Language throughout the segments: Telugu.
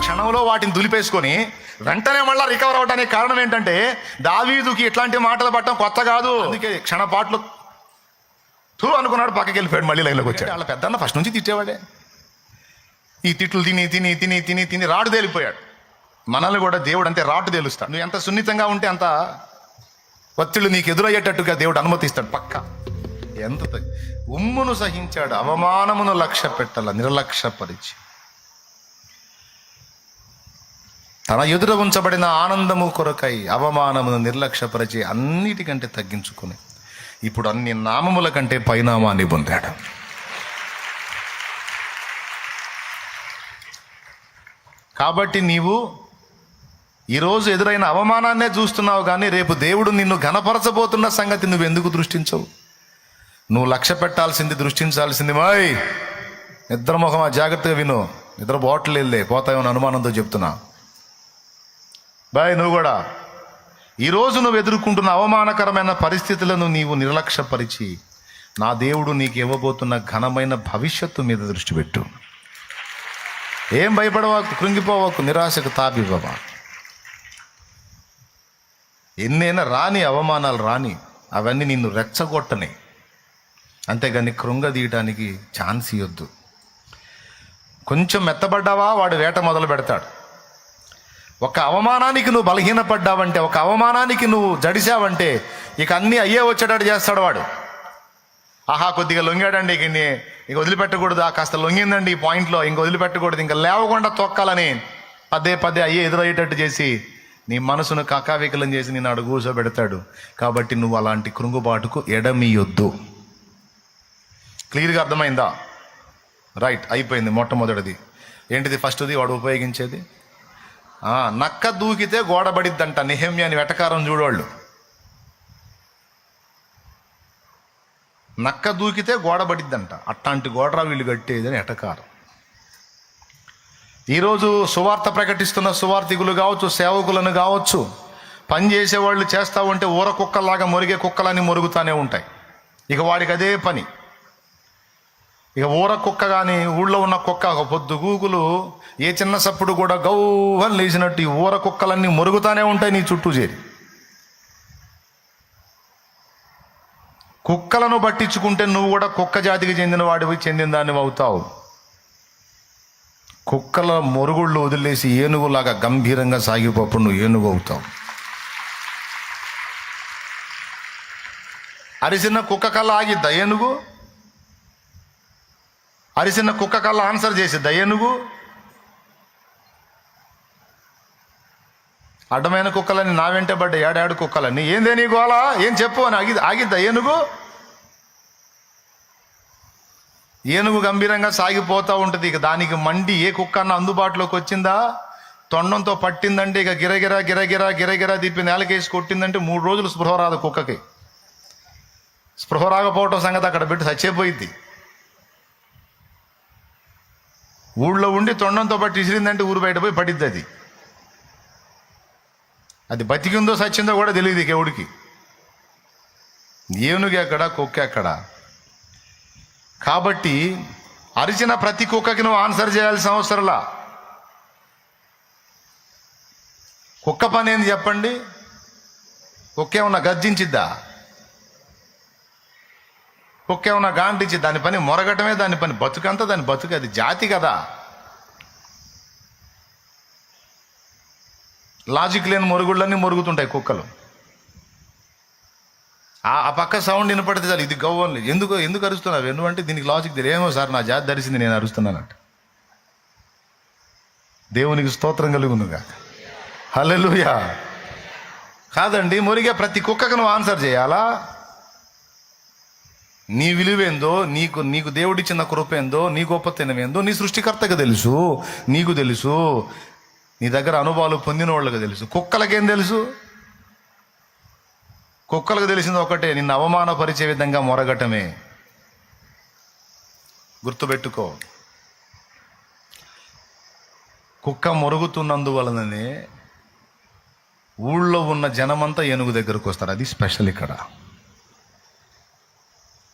క్షణంలో వాటిని దులిపేసుకొని వెంటనే మళ్ళీ రికవర్ అవడానికి కారణం ఏంటంటే దావీదుకి ఇట్లాంటి మాటలు పట్టడం కొత్త కాదు. అందుకే క్షణపాట్లు టూ అనుకున్నాడు పక్కకి వెళ్ళిపోయాడు మళ్ళీ లైన్లోకి వచ్చాడు. వాళ్ళ పెద్దన్న ఫస్ట్ నుంచి తిట్టేవాడే. ఈ తిట్లు తిని తిని తిని తిని తిని రాడు తేలిపోయాడు. మనల్ని కూడా దేవుడు అంతే రాటు తేలుస్తాడు. నువ్వు ఎంత సున్నితంగా ఉంటే అంత ఒత్తిళ్ళు నీకు ఎదురయ్యేటట్టుగా దేవుడు అనుమతిస్తాడు పక్క. ఎంత ఉమ్మును సహించాడు అవమానమును లక్ష్య పెట్టాల నిర్లక్ష్యపరిచి. తన ఎదుట ఉంచబడిన ఆనందము కొరకై అవమానమును నిర్లక్ష్యపరిచి అన్నిటికంటే తగ్గించుకుని ఇప్పుడు అన్ని నామముల కంటే పైనామాన్ని పొందాడు. కాబట్టి నీవు ఈరోజు ఎదురైన అవమానాన్నే చూస్తున్నావు కానీ రేపు దేవుడు నిన్ను ఘనపరచబోతున్న సంగతి నువ్వు ఎందుకు దృష్టించవు? నువ్వు లక్ష్య పెట్టాల్సింది దృష్టించాల్సింది మాయ్. నిద్రముఖమా జాగ్రత్తగా విను. నిద్ర బాటిల్ వెళ్ళే పోతాయని అనుమానంతో చెప్తున్నా. బాయ్ నువ్వు కూడా. ఈరోజు నువ్వు ఎదుర్కొంటున్న అవమానకరమైన పరిస్థితులను నీవు నిర్లక్ష్యపరిచి నా దేవుడు నీకు ఇవ్వబోతున్న ఘనమైన భవిష్యత్తు మీద దృష్టి పెట్టు. ఏం భయపడవాకు కృంగిపోవాకు నిరాశకు తాపివ్వవా ఎన్నైనా రాని అవమానాలు రాని అవన్నీ నిన్ను రెచ్చగొట్టని. అంతేగాని కృంగదీయటానికి ఛాన్స్ ఇవ్వద్దు కొంచెం మెత్తబడ్డావా? వాడు వేట మొదలు పెడతాడు. ఒక అవమానానికి నువ్వు బలహీనపడ్డావంటే ఒక అవమానానికి నువ్వు జడిసావంటే ఇక అన్నీ అయ్యే వచ్చేటట్టు చేస్తాడు వాడు. ఆహా కొద్దిగా లొంగాడండి ఇక ఇంక ఇక వదిలిపెట్టకూడదు ఆ కాస్త లొంగిందండి ఈ పాయింట్లో. ఇంక వదిలిపెట్టకూడదు ఇంకా లేవకుండా తొక్కాలని పదే పదే అయ్యే ఎదురయ్యేటట్టు చేసి నీ మనసును కకావికలం చేసి నేను అడుగు కూర్చోబెడతాడు. కాబట్టి నువ్వు అలాంటి కృంగుబాటుకు ఎడమీయొద్దు. క్లియర్గా అర్థమైందా? రైట్ అయిపోయింది మొట్టమొదటిది. ఏంటిది ఫస్ట్ది? వాడు ఉపయోగించేది? నక్క దూకితే గోడబడిద్దంట నిహమ్య అని వెటకారం చూడవాళ్ళు నక్క దూకితే గోడబడిద్దంట అట్లాంటి గోడరా వీళ్ళు కట్టేదని ఎటకారం ఈరోజు సువార్త ప్రకటిస్తున్న సువార్థికులు కావచ్చు సేవకులను కావచ్చు పని చేసేవాళ్ళు చేస్తూ ఉంటే ఊర కుక్కలాగా మొరిగే కుక్కలని మొరుగుతానే ఉంటాయి. ఇక వాడికి అదే పని. ఇక ఊర కుక్క కానీ ఊళ్ళో ఉన్న కుక్క ఒక పొద్దు గూగులు ఏ చిన్న సప్పుడు కూడా గౌవని లేచినట్టు ఈ ఊర కుక్కలన్నీ మురుగుతానే ఉంటాయి నీ చుట్టూ చేరి. కుక్కలను పట్టించుకుంటే నువ్వు కూడా కుక్క జాతికి చెందిన వాడివి చెందిన దాన్ని అవుతావు. కుక్కల మొరుగుళ్ళు వదిలేసి ఏనుగులాగా గంభీరంగా సాగిపోప్పుడు నువ్వు ఏనుగు అవుతావు. అరిసిన కుక్క కళ్ళ ఆగిద్దా ఏనుగు? అరిసిన కుక్క కళ్ళ ఆన్సర్ చేసిద్దా? ఏనుగు? అడ్డమైన కుక్కలని నా వెంట పడ్డ ఏడాడు కుక్కలని. ఏందే నీ గోళ? ఏం చెప్పు అని ఆగి ఆగిద్దా ఏనుగు? ఏనుగు గంభీరంగా సాగిపోతూ ఉంటుంది. ఇక దానికి మండి ఏ కుక్క అన్న అందుబాటులోకి వచ్చిందా? తొండంతో పట్టిందంటే ఇక గిరగిరా గిరగిరా గిరగిరా తిప్పి నేలకేసి కొట్టిందంటే మూడు రోజులు స్పృహ రాదు కుక్కకి. స్పృహ రాకపోవటం సంగతి అక్కడ పెట్టి చచ్చేపోయిద్ది. ఊళ్ళో ఉండి తొండంతో పాటు ఇసిరిందంటే ఊరు బయట పోయి పడిద్ది అది. అది బతికిందో సచ్చిందో కూడా తెలియదు ఇక ఎవడికి. ఏనుగు ఎక్కడ కుక్క ఎక్కడ? కాబట్టి అరిచిన ప్రతి కుక్కకి నువ్వు ఆన్సర్ చేయాల్సిన అవసరంలా? కుక్క పని ఏంది చెప్పండి? కుక్క ఏమన్నా గర్జించిద్దా? కుక్క ఏమన్నా గాంటించి దాని పని మొరగటమే దాని పని బతుకంతా దాని బతుకు అది జాతి కదా. లాజిక్ లేని మొరుగుళ్ళన్నీ మొరుగుతుంటాయి కుక్కలు. ఆ ఆ పక్క సౌండ్ వినపడితే చాలు ఇది గవ్వని ఎందుకు ఎందుకు అరుస్తున్నావు ఎందుకంటే దీనికి లాజిక్ తెలియదు. ఏమో సార్ నా జాతి ధరిసింది నేను అరుస్తున్నానంట. దేవునికి స్తోత్రం కలుగునుగా. హల్లెలూయా. కాదండి మురిగే ప్రతి కుక్కకు నువ్వు ఆన్సర్ చేయాలా? నీ విలువేందో నీకు నీకు దేవుడిచ్చిన కృపేందో నీ గొప్పతనమేందో నీ సృష్టికర్తకు తెలుసు. నీకు తెలుసు. నీ దగ్గర అనుభవాలు పొందిన వాళ్ళకి తెలుసు. కుక్కలకేం తెలుసు? కుక్కలకు తెలిసింది ఒకటే నిన్ను అవమానపరిచే విధంగా మొరగటమే. గుర్తుపెట్టుకో. కుక్క మొరుగుతున్నందువలననే ఊళ్ళో ఉన్న జనమంతా ఏనుగు దగ్గరకు వస్తారు. అది స్పెషల్ ఇక్కడ.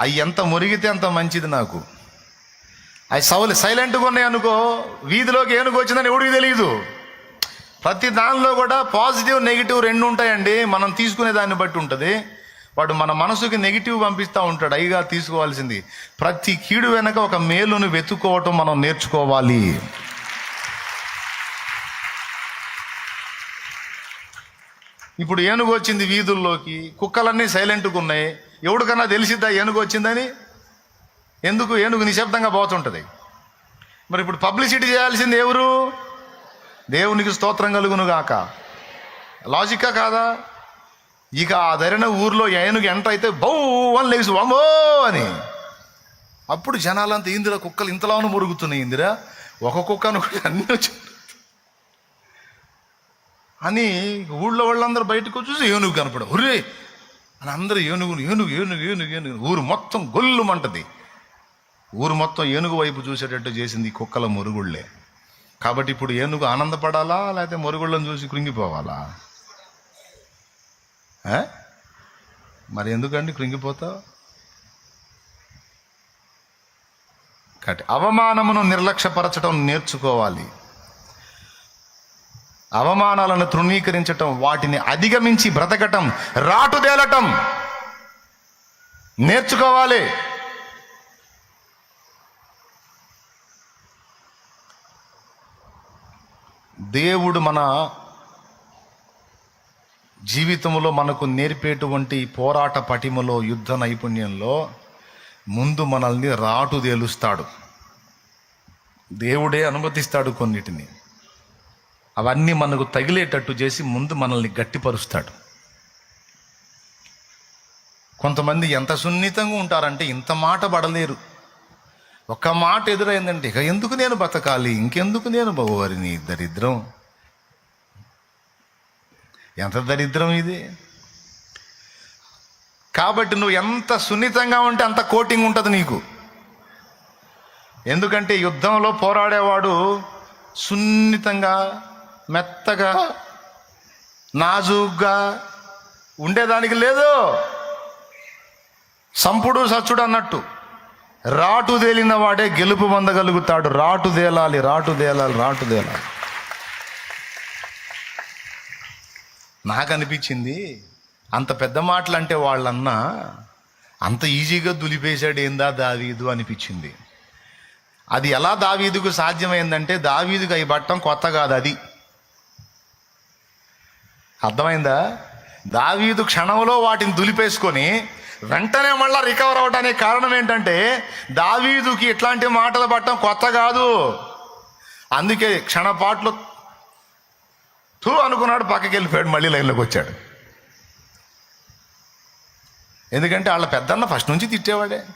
అవి ఎంత మురిగితే అంత మంచిది నాకు. అవి సౌలు సైలెంట్గా ఉన్నాయి అనుకో వీధిలోకి ఏనుగు వచ్చిందని ఎవడికి తెలియదు ప్రతి దానిలో కూడా పాజిటివ్ నెగిటివ్ రెండు ఉంటాయండి. మనం తీసుకునే దాన్ని బట్టి ఉంటుంది. వాడు మన మనసుకి నెగిటివ్ పంపిస్తూ ఉంటాడు. అయిగా తీసుకోవాల్సింది. ప్రతి కీడు వెనక ఒక మేలును వెతుక్కోవటం మనం నేర్చుకోవాలి. ఇప్పుడు ఏనుగు వచ్చింది వీధుల్లోకి. కుక్కలన్నీ సైలెంట్గా ఉన్నాయి. ఎవడికన్నా తెలిసిద్దా ఏనుగు వచ్చిందని? ఎందుకు ఏనుగు నిశ్శబ్దంగా పోతుంటుంది? మరి ఇప్పుడు పబ్లిసిటీ చేయాల్సింది ఎవరు? దేవునికి స్తోత్రం కలుగును గాక. లాజిక్కా కాదా? ఇక ఆ ధరిన ఊర్లో ఏనుగు ఎంటర్ అయితే బౌ అని లేచి వమ్మో అని. అప్పుడు జనాలంతా ఇందిరా కుక్కలు ఇంతలాను మురుగుతున్నాయి ఇందిరా. ఒక కుక్క అనుకుంటే అన్నీ వచ్చి అని ఊళ్ళో వాళ్ళందరూ బయటకు చూసి ఏనుగు కనపడ ఒరే అని అందరూ ఏనుగు ఏనుగు ఏనుగు ఏనుగు ఏనుగు. ఊరు మొత్తం గొల్లుమంటది. ఊరు మొత్తం ఏనుగు వైపు చూసేటట్టు చేసింది ఈ కుక్కల మురుగుళ్ళే. కాబట్టి ఇప్పుడు ఏనుగు ఆనందపడాలా లేకపోతే మురుగుళ్ళని చూసి కృంగిపోవాలా? మరి ఎందుకండి కృంగిపోతావు? కాబట్టి అవమానమును నిర్లక్ష్యపరచడం నేర్చుకోవాలి. అవమానాలను తృణీకరించటం వాటిని అధిగమించి బ్రతకటం రాటుదేలటం. నేర్చుకోవాలి. దేవుడు మన జీవితంలో మనకు నేర్పేటువంటి పోరాట పటిమలో యుద్ధ నైపుణ్యంలో ముందు మనల్ని రాటు తేలుస్తాడు దేవుడే అనుమతిస్తాడు కొన్నిటిని. అవన్నీ మనకు తగిలేటట్టు చేసి ముందు మనల్ని గట్టిపరుస్తాడు. కొంతమంది ఎంత సున్నితంగా ఉంటారంటే ఇంత మాట పడలేరు. ఒక్క మాట ఎదురైందంటే ఇక ఎందుకు నేను బతకాలి? ఇంకెందుకు నేను బహువారిని దరిద్రం? ఎంత దరిద్రం ఇది? కాబట్టి నువ్వు ఎంత సున్నితంగా ఉంటే అంత కోటింగ్ ఉంటుంది నీకు. ఎందుకంటే యుద్ధంలో పోరాడేవాడు సున్నితంగా మెత్తగా నాజూగ్గా ఉండేదానికి లేదు. సంపుడు సచ్చుడు అన్నట్టు. రాటు తేలిన వాడే గెలుపు పొందగలుగుతాడు. రాటు తేలాలి రాటు తేలాలి రాటు తేలాలి. నాకు అనిపించింది అంత పెద్ద మాటలు అంటే వాళ్ళన్నా అంత ఈజీగా దులిపేశాడు ఏందా దావీదు అనిపించింది. అది ఎలా దావీదుకు సాధ్యమైందంటే దావీదుకు అవి పట్టడం కొత్త కాదు అది. అర్థమైందా? దావీదు క్షణంలో వాటిని దులిపేసుకొని వెంటనే మళ్ళా రికవర్ అవడానికి కారణం ఏంటంటే దావీదుకి ఇట్లాంటి మాటలు పట్టడం కొత్త కాదు. అందుకే క్షణపాట్లు తూ అనుకున్నాడు పక్కకి వెళ్ళిపోయాడు మళ్ళీ లైన్లోకి వచ్చాడు. ఎందుకంటే వాళ్ళ పెద్దన్న ఫస్ట్ నుంచి తిట్టేవాడే.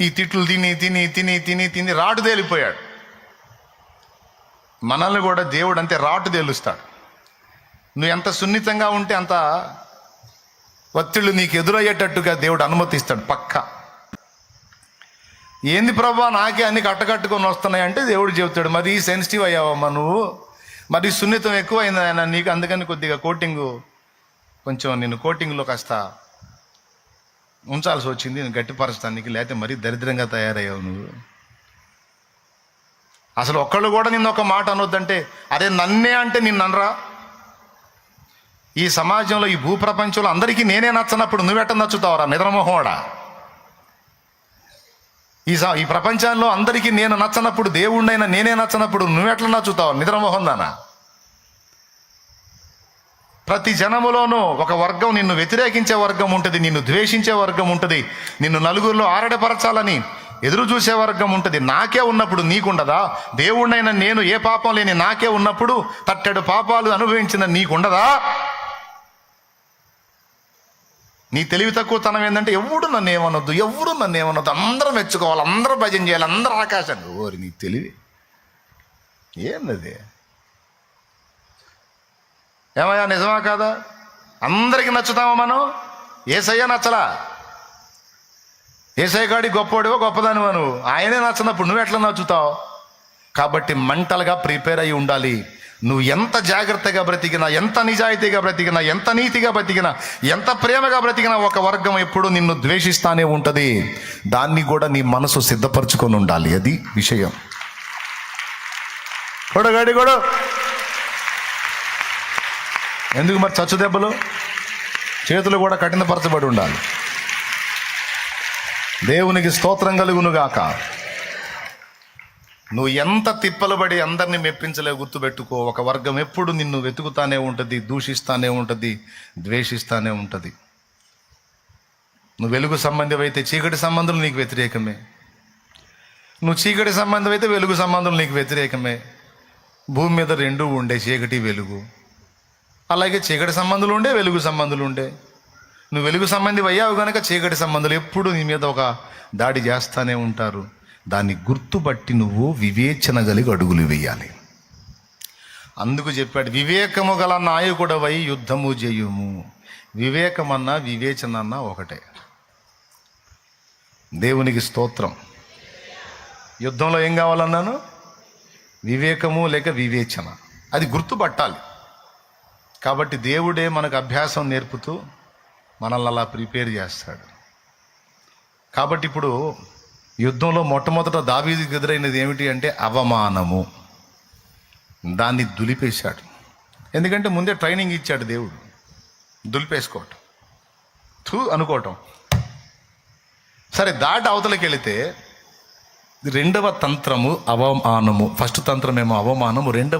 ఈ తిట్లు తిని తిని తిని తిని తిని రాటు తేలిపోయాడు. మనల్ని కూడా దేవుడు అంతే రాటు తేలుస్తాడు. నువ్వు ఎంత సున్నితంగా ఉంటే అంత ఒత్తిళ్ళు నీకు ఎదురయ్యేటట్టుగా దేవుడు అనుమతిస్తాడు పక్క. ఏంది ప్రభా నాకే అన్ని కట్టకట్టుకొని వస్తున్నాయి అంటే దేవుడు చెబుతాడు మరి సెన్సిటివ్ అయ్యావమ్మా నువ్వు? మరి సున్నితం ఎక్కువైంది ఆయన నీకు అందుకని కొద్దిగా కోటింగ్ కొంచెం నేను కోటింగ్లో కాస్త ఉంచాల్సి వచ్చింది నేను గట్టిపరచడానికి లేకపోతే మరీ దరిద్రంగా తయారయ్యావు నువ్వు. అసలు ఒక్కళ్ళు కూడా నిన్న ఒక మాట అనొద్దంటే అరే నన్నే అంటే నిన్ను అనరా? ఈ సమాజంలో ఈ భూప్రపంచంలో అందరికీ నేనే నచ్చనప్పుడు నువ్వెట్ట నచ్చుతావరా? నిద్రమోహోడా? ఈ స- ఈ ప్రపంచంలో అందరికీ నేను నచ్చనప్పుడు దేవుణ్ణైనా నేనే నచ్చనప్పుడు నువ్వెట్లా నచ్చుతావు? నిద్రమోహం దానా ప్రతి జనములోనూ ఒక వర్గం నిన్ను వ్యతిరేకించే వర్గం ఉంటుంది నిన్ను ద్వేషించే వర్గం ఉంటుంది నిన్ను నలుగురిలో ఆరడపరచాలని ఎదురు చూసే వర్గం ఉంటుంది. నాకే ఉన్నప్పుడు నీకుండదా? దేవుణ్ణైనా నేను ఏ పాపం లేని నాకే ఉన్నప్పుడు తట్టెడు పాపాలు అనుభవించిన నీకుండదా? నీ తెలివి తక్కువతనం ఏంటంటే ఎవడు నన్ను ఏమనొద్దు ఎవడు నన్ను ఏమనొద్దు. అందరూ మెచ్చుకోవాలి అందరూ భజన చేయాలి అందరూ ఆకాశాన్ని. ఓరి నీ తెలివి. ఏంది ఏమయ్యా నిజమా కాదా? అందరికి నచ్చుతామా మనం? ఏసయ్య నచ్చలా? ఏసయ్య కాడి గొప్పోడివో గొప్పదానివా నువ్వు? ఆయనే నచ్చినప్పుడు నువ్వు ఎట్లా నచ్చుతావు? కాబట్టి మెంటల్గా ప్రిపేర్ అయి ఉండాలి. నువ్వు ఎంత జాగ్రత్తగా బ్రతికినా ఎంత నిజాయితీగా బ్రతికినా ఎంత నీతిగా బ్రతికినా ఎంత ప్రేమగా బ్రతికినా ఒక వర్గం ఎప్పుడు నిన్ను ద్వేషిస్తానే ఉంటుంది. దాన్ని కూడా నీ మనసు సిద్ధపరచుకొని ఉండాలి. అది విషయం. కొడగాడి కూడా. ఎందుకు మరి చచ్చు దెబ్బలు? చేతులు కూడా కఠినపరచబడి ఉండాలి. దేవునికి స్తోత్రం కలుగునుగాక. నువ్వు ఎంత తిప్పలు పడి అందరినీ మెప్పించలే గుర్తుపెట్టుకో. ఒక వర్గం ఎప్పుడు నిన్ను వెతుకుతానే ఉంటుంది దూషిస్తానే ఉంటుంది ద్వేషిస్తానే ఉంటుంది. నువ్వు వెలుగు సంబంధం అయితే చీకటి సంబంధులు నీకు వ్యతిరేకమే. నువ్వు చీకటి సంబంధం అయితే వెలుగు సంబంధం నీకు వ్యతిరేకమే. భూమి మీద రెండు ఉండే చీకటి వెలుగు. అలాగే చీకటి సంబంధులు ఉండే వెలుగు సంబంధులు ఉండే. నువ్వు వెలుగు సంబంధి అయ్యావు కనుక చీకటి సంబంధులు ఎప్పుడు నీ మీద ఒక దాడి చేస్తూనే ఉంటారు. దాన్ని గుర్తుపట్టి నువ్వు వివేచన కలిగి అడుగులు వేయాలి. అందుకు చెప్పాడు వివేకము గల నాయకుడవై యుద్ధము చేయుము. వివేకమన్నా వివేచన అన్నా ఒకటే. దేవునికి స్తోత్రం. యుద్ధంలో ఏం కావాలన్నాను? వివేకము లేక వివేచన. అది గుర్తుపట్టాలి. కాబట్టి దేవుడే మనకు అభ్యాసం నేర్పుతూ మనల్ని అలా ప్రిపేర్ చేస్తాడు. కాబట్టి ఇప్పుడు యుద్ధంలో మొట్టమొదట దావీదికి ఎదురైనది ఏమిటి అంటే అవమానము. దాన్ని దులిపేశాడు. ఎందుకంటే ముందే ట్రైనింగ్ ఇచ్చాడు దేవుడు. దులిపేసుకోవటం. థూ అనుకోవటం. సరే దాటి అవతలకి వెళితే రెండవ తంత్రము అవమానము. ఫస్ట్ తంత్రం ఏమో అవమానము రెండవ